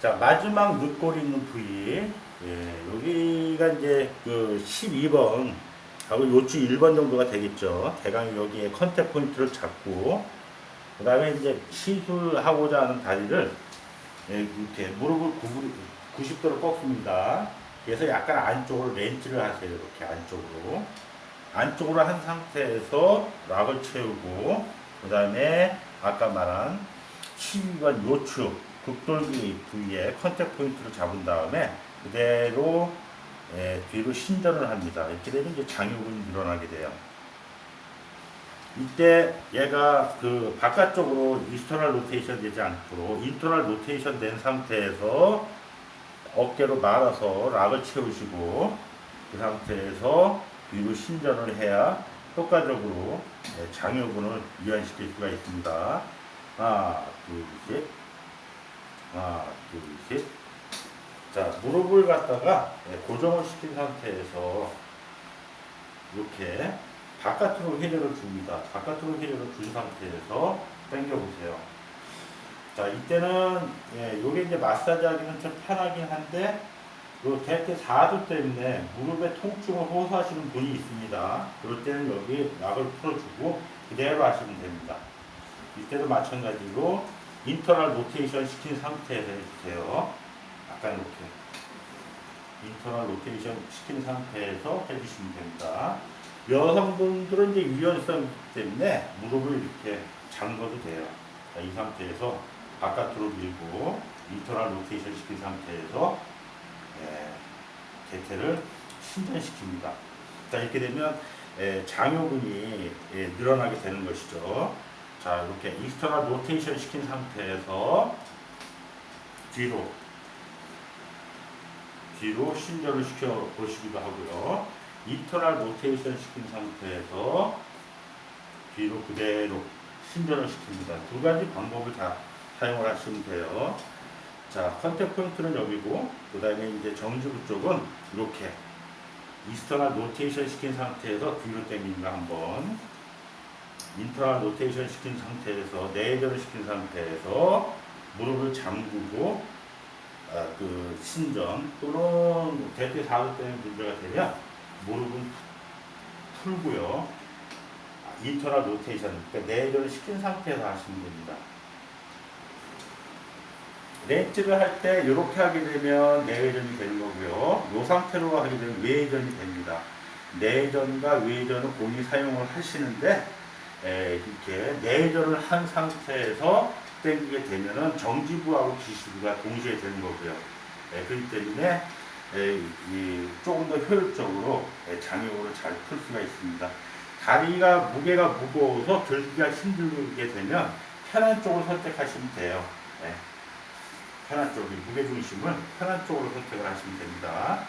자, 마지막 늑골이 있는 부위. 예, 여기가 이제 그 12번 하고 요추 1번 정도가 되겠죠. 대강 여기에 컨택 포인트를 잡고, 그 다음에 이제 시술하고자 하는 다리를 예, 이렇게 무릎을 90도로 꺾습니다. 그래서 약간 안쪽으로 렌치를 하세요. 이렇게 안쪽으로. 안쪽으로 한 상태에서 락을 채우고, 그 다음에 아까 말한 12번 요추, 극돌기 부위에 컨택 포인트를 잡은 다음에 그대로 예, 뒤로 신전을 합니다. 이렇게 되면 이제 장요근이 늘어나게 돼요. 이때 얘가 그 바깥쪽으로 이스터널 로테이션 되지 않도록 인터널 로테이션 된 상태에서 어깨로 말아서 락을 채우시고 그 상태에서 뒤로 신전을 해야 효과적으로 예, 장요근을 이완시킬 수가 있습니다. 하나, 둘, 셋. 하나, 둘, 셋. 자, 무릎을 갖다가 예, 고정을 시킨 상태에서 이렇게 바깥으로 회전을 줍니다. 바깥으로 회전을 준 상태에서 당겨보세요. 자, 이때는, 예, 요게 이제 마사지 하기는 좀 편하긴 한데, 요 대퇴 4도 때문에 무릎에 통증을 호소하시는 분이 있습니다. 그럴 때는 여기 약을 풀어주고 그대로 하시면 됩니다. 이때도 마찬가지로 인터널 로테이션 시킨 상태에서 해주세요. 약간 이렇게 인터널 로테이션 시킨 상태에서 해주시면 됩니다. 여성분들은 이제 유연성 때문에 무릎을 이렇게 잠궈도 돼요. 자, 이 상태에서 바깥으로 밀고 인터널 로테이션 시킨 상태에서 예, 대퇴를 신전시킵니다. 자 이렇게 되면 예, 장요근이 예, 늘어나게 되는 것이죠. 자 이렇게 익스터널 로테이션 시킨 상태에서 뒤로 뒤로 신전을 시켜 보시기도 하고요. 인터널 로테이션 시킨 상태에서 뒤로 그대로 신전을 시킵니다. 두 가지 방법을 다 사용을 하시면 돼요. 자, 컨택 포인트는 여기고, 그 다음에 이제 정지부 쪽은 이렇게 이스터널 로테이션 시킨 상태에서 뒤로 거 한번, 인터널 로테이션 시킨 상태에서 내전을 시킨 상태에서 무릎을 잠그고, 아, 그 신전 또는 대퇴 사두 때문에 문제가 되면 무릎은 풀고요. 아, 인터널 로테이션, 그러니까 내전을 시킨 상태에서 하시면 됩니다. 렌치를 할 때 이렇게 하게 되면 내외전이 되는 거고요. 이 상태로 하게 되면 외전이 됩니다. 내전과 외전을 공이 사용을 하시는데 에, 이렇게 내전을 한 상태에서 당기게 되면은 정지부하고 기시부가 동시에 되는 거고요. 에, 그렇기 때문에 에, 이, 조금 더 효율적으로 에, 장요를 잘풀 수가 있습니다. 다리가 무게가 무거워서 들기가 힘들게 되면 편한 쪽을 선택하시면 돼요. 예. 편한 쪽이 무게 중심을 편한 쪽으로 선택을 하시면 됩니다.